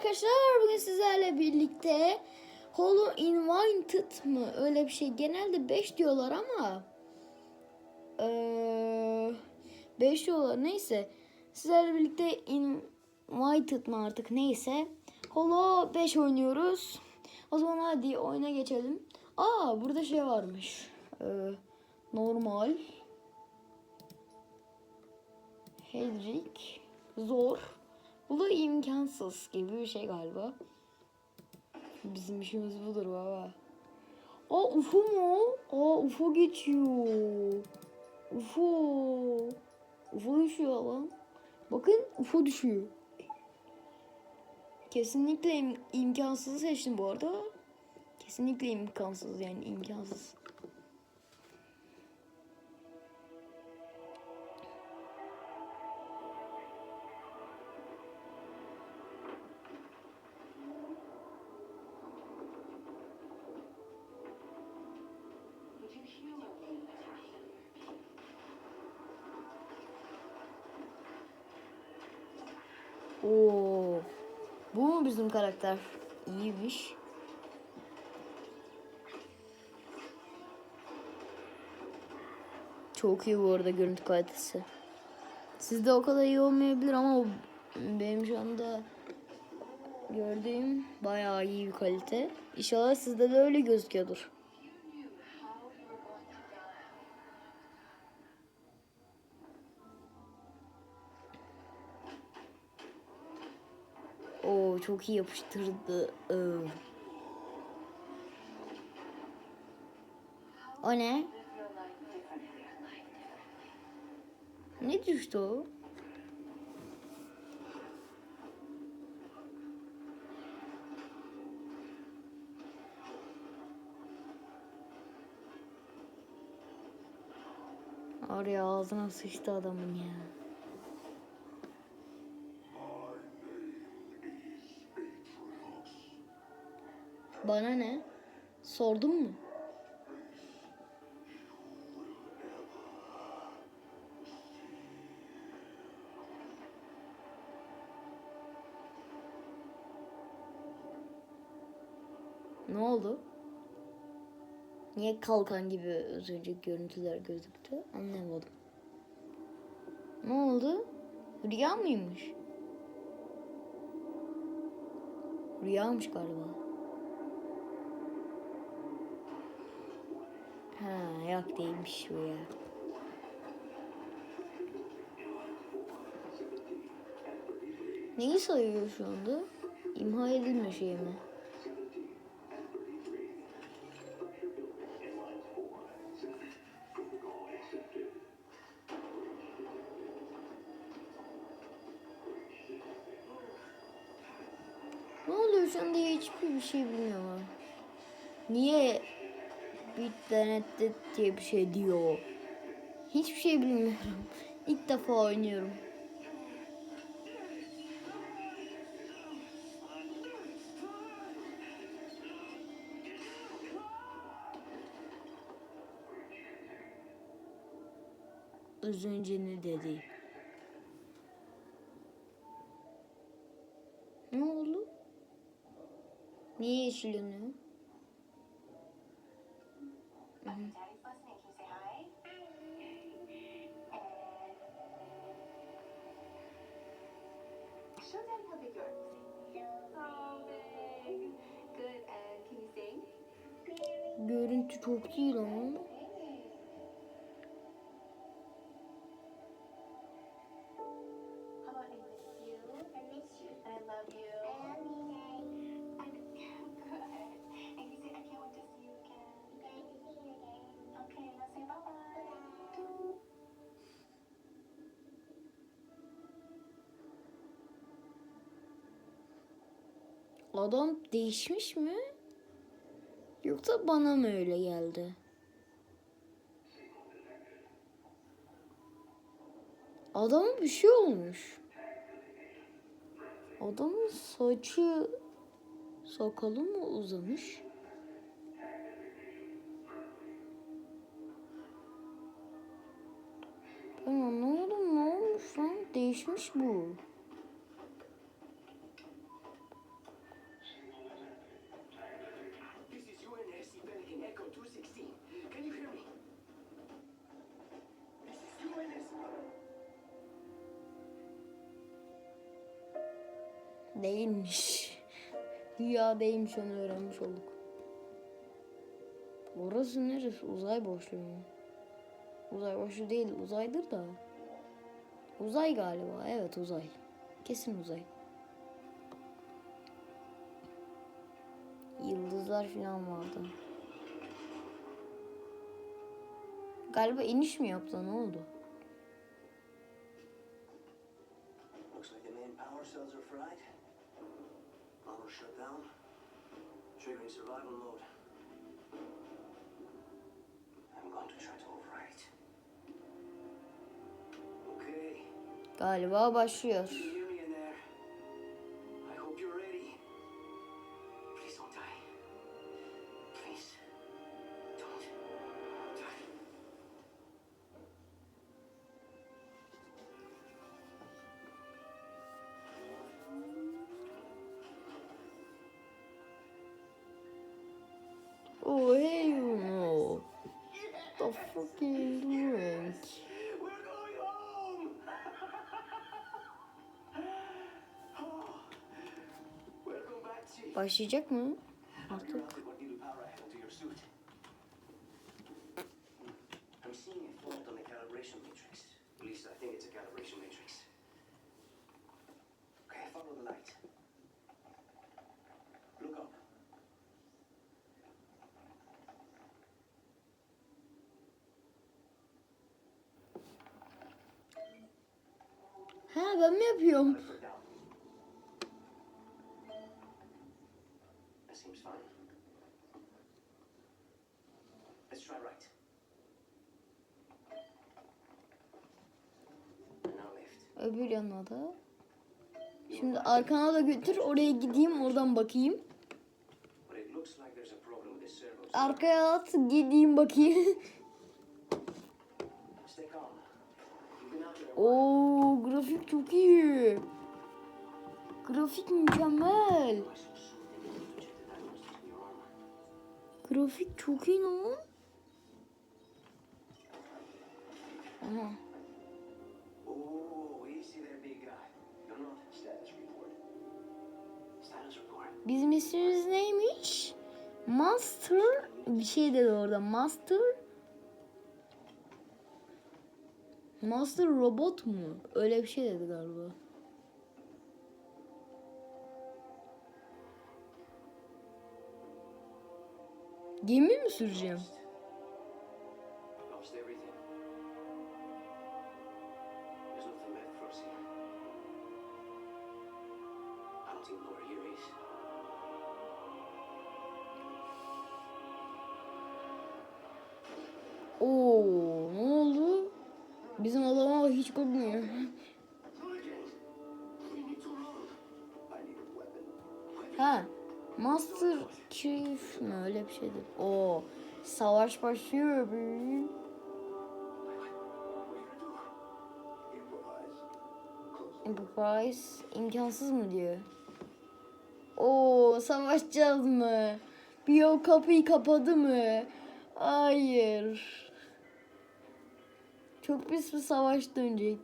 arkadaşlar bugün sizlerle birlikte Hollow Invited mı? Öyle bir şey. Genelde 5 diyorlar ama 5 diyorlar. Neyse sizlerle birlikte Invited mı artık? Neyse. Hollow 5 oynuyoruz. O zaman hadi oyuna geçelim. Aa burada şey varmış. Ee, normal. Hedrick. Zor bu da imkansız gibi bir şey galiba. Bizim işimiz budur baba. Aa UFO mu? Aa UFO geçiyor. UFO. UFO düşüyor lan. Bakın UFO düşüyor. Kesinlikle im- imkansızı seçtim bu arada. Kesinlikle imkansız yani imkansız. Bu mu bizim karakter? İyiymiş. Çok iyi bu arada görüntü kalitesi. Sizde o kadar iyi olmayabilir ama benim şu anda gördüğüm bayağı iyi bir kalite. İnşallah sizde de öyle gözüküyordur. Çok iyi yapıştırdı. Ee. O ne? Ne düştü o? Oraya ağzına sıçtı adamın ya. Bana ne? Sordun mu? Ne oldu? Niye kalkan gibi az önce görüntüler gözüktü? Anlamadım. Ne oldu? Rüya mıymış? Rüyamış galiba. Ha yok değilmiş bu ya. Neyi sayıyor şu anda? İmha edilme şey mi? Ne oluyor şu anda hiçbir bir şey bilmiyorum. Niye bit denetti diye bir şey diyor. Hiçbir şey bilmiyorum. İlk defa oynuyorum. Az önce ne dedi? Ne oldu? Niye yeşil Görüntü çok iyi lan. Adam değişmiş mi? Yoksa bana mı öyle geldi? Adamın bir şey olmuş. Adamın saçı sakalı mı uzamış? Ben anlamadım ne olmuş lan? Değişmiş bu. Değilmiş. Dünya değilmiş onu öğrenmiş olduk. Orası neresi? Uzay boşluğu mu? Uzay boşluğu değil uzaydır da. Uzay galiba. Evet uzay. Kesin uzay. Yıldızlar falan vardı. Galiba iniş mi yaptı ne oldu? Looks like the main power cells are fried. Power shut down. Triggering survival mode. I'm going to try to override. Okay. Galiba başlıyor. Oh hey you The fuck are you doing? Başlayacak mı? Artık. Ha ben mi yapıyorum? Öbür yana da. Şimdi arkana da götür oraya gideyim oradan bakayım. Arkaya at gideyim bakayım. Oo grafik çok iyi. Grafik mükemmel. Grafik çok iyi lan. Aha. Bizim ismimiz neymiş? Master bir şey dedi orada. Master Master robot mu? Öyle bir şey dedi galiba. Gemi mi süreceğim? Oo? Bizim adama hiç korkmuyor. Ha, Master Chief mi öyle bir şeydi. Oo, savaş başlıyor. Improvise. İmkansız mı diyor. Oo, savaşacağız mı? Bir o kapıyı kapadı mı? Hayır. Çok pis bir savaş dönecek.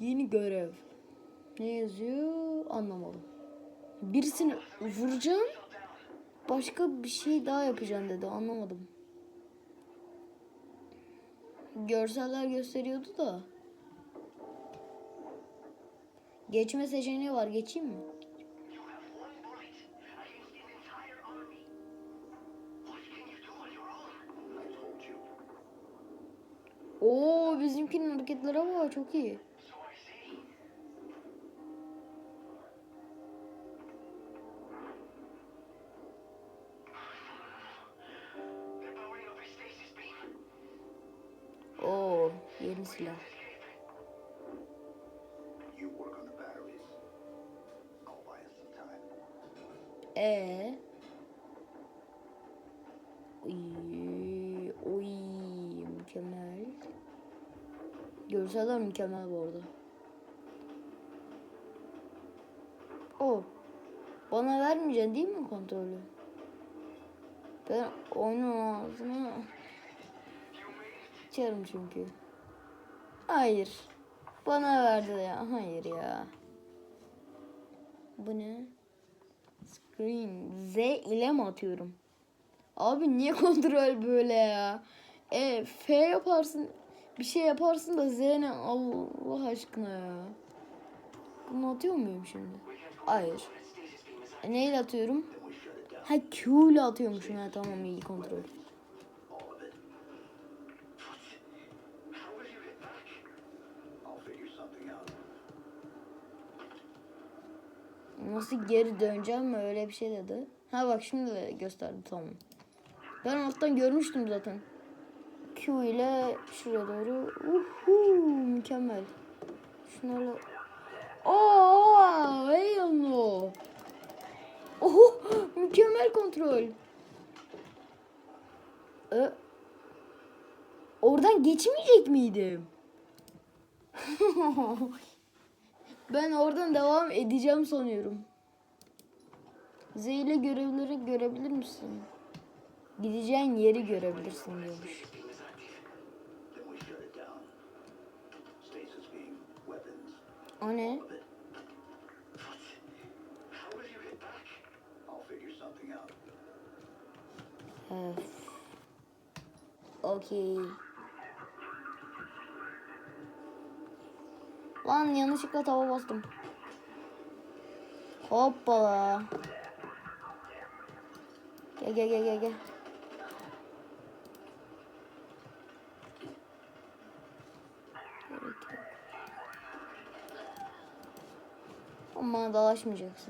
Yeni görev. Ne yazıyor? Anlamadım. Birisini vuracağım. Başka bir şey daha yapacağım dedi. Anlamadım. Görseller gösteriyordu da. Geçme seçeneği var. Geçeyim mi? Oo bizimkinin hareketlere bak çok iyi. Görseller mükemmel bu arada. O. Bana vermeyeceksin değil mi kontrolü? Ben oyunun it. Sıçarım çünkü. Hayır. Bana verdi ya. Hayır ya. Bu ne? Screen. Z ile mi atıyorum? Abi niye kontrol böyle ya? E F yaparsın. Bir şey yaparsın da Z ne? Allah aşkına ya. Bunu atıyor muyum şimdi? Hayır. E, neyle atıyorum? Ha Q ile atıyormuşum. Ha tamam iyi kontrol. Nasıl geri döneceğim mi öyle bir şey dedi. Ha bak şimdi de gösterdi tamam. Ben alttan görmüştüm zaten. Q ile şuraya doğru. Uhu, mükemmel. Şunları... Aa, hell no. Oho, mükemmel kontrol. Ee, oradan geçmeyecek miydim? Ben oradan devam edeceğim sanıyorum. Z ile görevleri görebilir misin? Gideceğin yeri görebilirsin diyormuş. Something out. Öf. Okey. Lan yanlışlıkla tava bastım. Hoppala. Gel gel gel gel gel. Gerek. İt fast.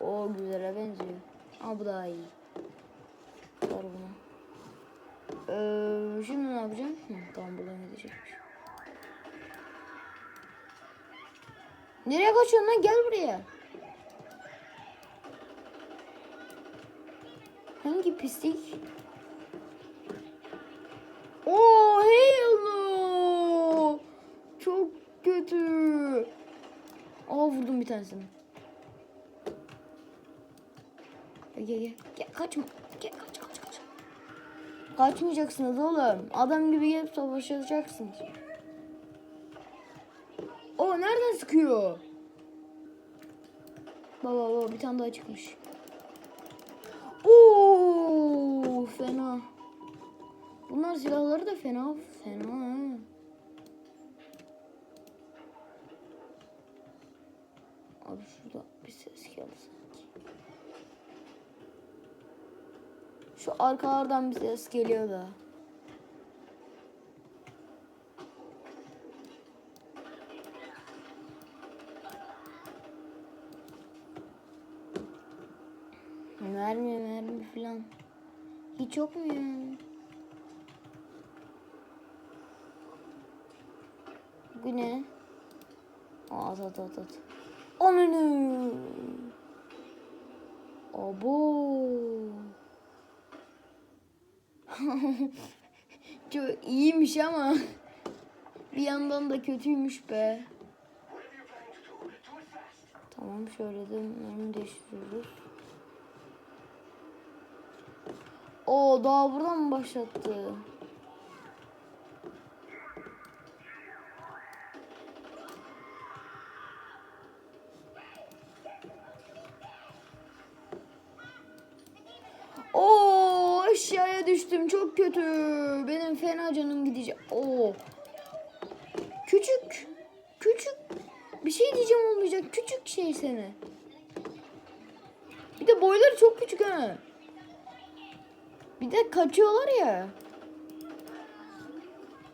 O güzele benziyor. Ama bu daha iyi. Var buna. Ee, şimdi ne yapacağım? Hı, tamam buradan gidecekmiş. Nereye kaçıyorsun lan? Gel buraya. Hangi pislik? Oo hell no. Çok kötü. Aa vurdum bir tanesini. Gel gel gel. Kaçma. Gel kaç kaç kaç. Kaçmayacaksınız oğlum. Adam gibi gelip savaşacaksınız. O nereden sıkıyor? Baba baba bir tane daha çıkmış. Oo fena. Bunlar silahları da fena fena Şu arkalardan bir ses geliyor da. Mermi mermi falan. Hiç yok mu ya? Bu ne? At at at at. Ananı. Abo. Çok iyiymiş ama bir yandan da kötüymüş be. Tamam şöyle de mermi değiştiriyoruz. O daha buradan mı başlattı? Düştüm çok kötü. Benim fena canım gidecek. Oo. Küçük. Küçük. Bir şey diyeceğim olmayacak. Küçük şey seni. Bir de boyları çok küçük ha. Bir de kaçıyorlar ya.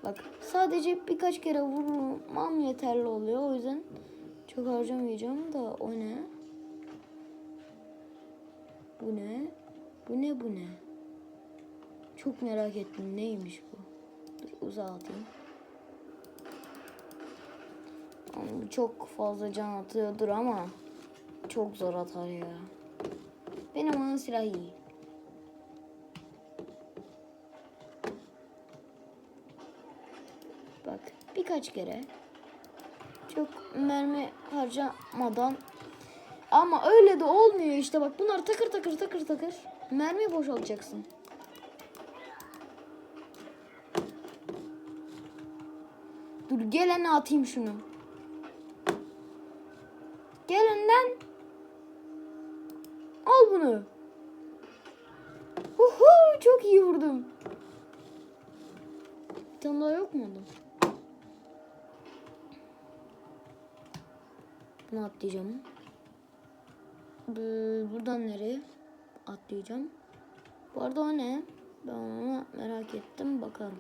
Bak sadece birkaç kere vurmam yeterli oluyor. O yüzden çok harcamayacağım da o ne? Bu ne? Bu ne bu ne? Çok merak ettim neymiş bu? Dur uzatayım. Tamam, Çok fazla can atıyordur ama çok zor atar ya. Benim onun silahı iyi. Bak birkaç kere çok mermi harcamadan Ama öyle de olmuyor işte bak bunlar takır takır takır takır. Mermi boşaltacaksın. Gelene atayım şunu. Gel önden. Al bunu. Uhu, çok iyi vurdum. Bir tane daha yok mu onda? Bunu atlayacağım. Bu- Buradan nereye? Atlayacağım. Bu arada o ne? Ben onu merak ettim. Bakalım.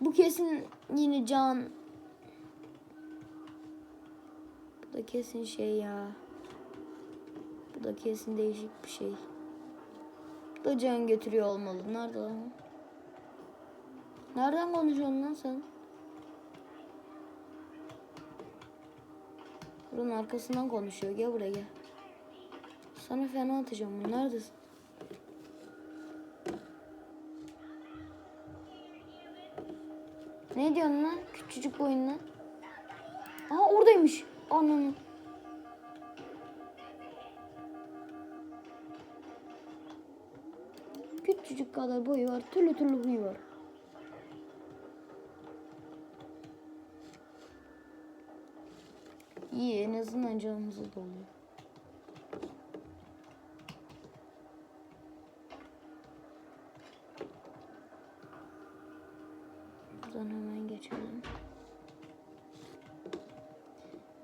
Bu kesin yine can. Bu da kesin şey ya. Bu da kesin değişik bir şey. Bu da can götürüyor olmalı. Nerede lan? Nereden konuşuyorsun lan sen? Buranın arkasından konuşuyor. Gel buraya gel. Sana fena atacağım. Neredesin? Ne diyorsun lan? Küçücük boyunla. Aa oradaymış. Ananı. Küçücük kadar boyu var. Türlü türlü huyu var. İyi en azından canımızı doluyor. Geçelim.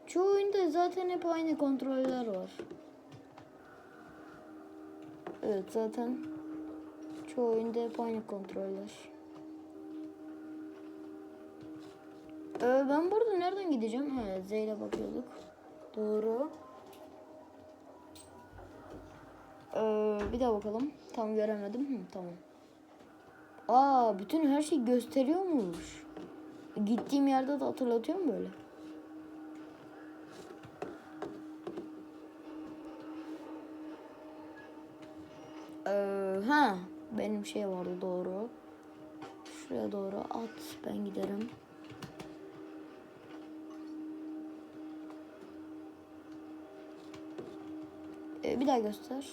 Çoğu oyunda zaten hep aynı kontroller var. Evet zaten çoğu oyunda hep aynı kontroller. Ee, ben burada nereden gideceğim? He, Z ile bakıyorduk. Doğru. Ee, bir daha bakalım. Tam göremedim. Hı, tamam. Aa, bütün her şey gösteriyormuş. Gittiğim yerde de hatırlatıyor mu böyle? Ee, ha, benim şey vardı doğru. Şuraya doğru at, ben giderim. Ee, bir daha göster.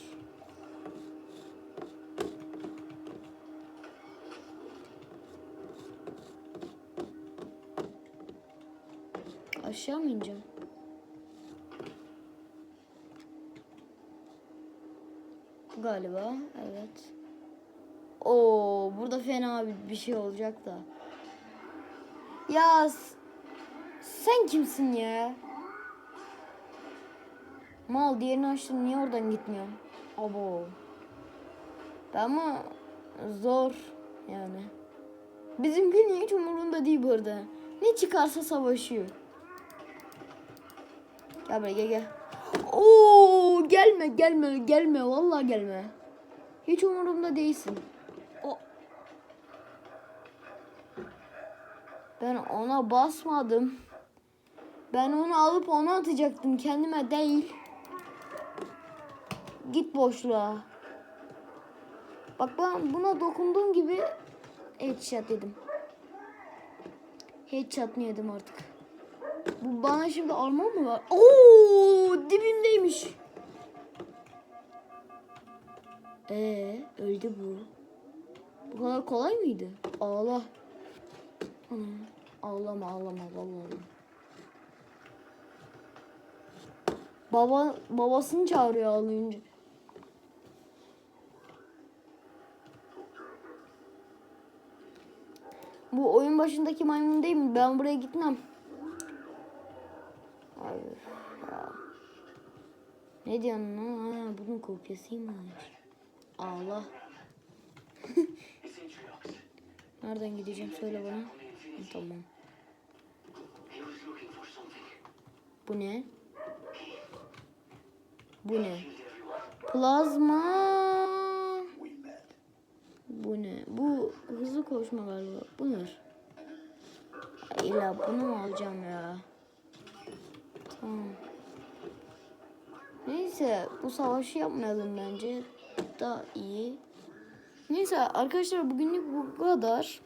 Aşağı mı ineceğim? Galiba evet. Oo burada fena bir, bir şey olacak da. Ya sen kimsin ya? Mal diğerini açtın niye oradan gitmiyor? Abo. Ama zor yani. Bizimkinin hiç umurunda değil burada. Ne çıkarsa savaşıyor. Gel buraya gel gel. Oo gelme gelme gelme vallahi gelme. Hiç umurumda değilsin. O Ben ona basmadım. Ben onu alıp ona atacaktım kendime değil. Git boşluğa. Bak ben buna dokunduğum gibi headshot yedim. Headshot mı yedim artık? Bana şimdi armor mu var? Oo dibimdeymiş. Ee öldü bu. Bu kadar kolay mıydı? Ağla. Ana, ağlama ağlama vallahi. Baba babasını çağırıyor ağlayınca. Bu oyun başındaki maymun değil mi? Ben buraya gitmem. Ya. Ne diyorsun lan? Ha, bunun kopyasıymış. Atriox. Nereden gideceğim söyle bana. Tamam. Bu ne? Bu ne? Plazma. Bu ne? Bu hızlı koşma galiba. Bu ne? İlla bunu mu alacağım ya? Neyse bu savaşı yapmayalım bence. Daha iyi. Neyse arkadaşlar bugünlük bu kadar.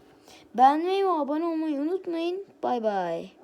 Beğenmeyi ve abone olmayı unutmayın. Bay bay.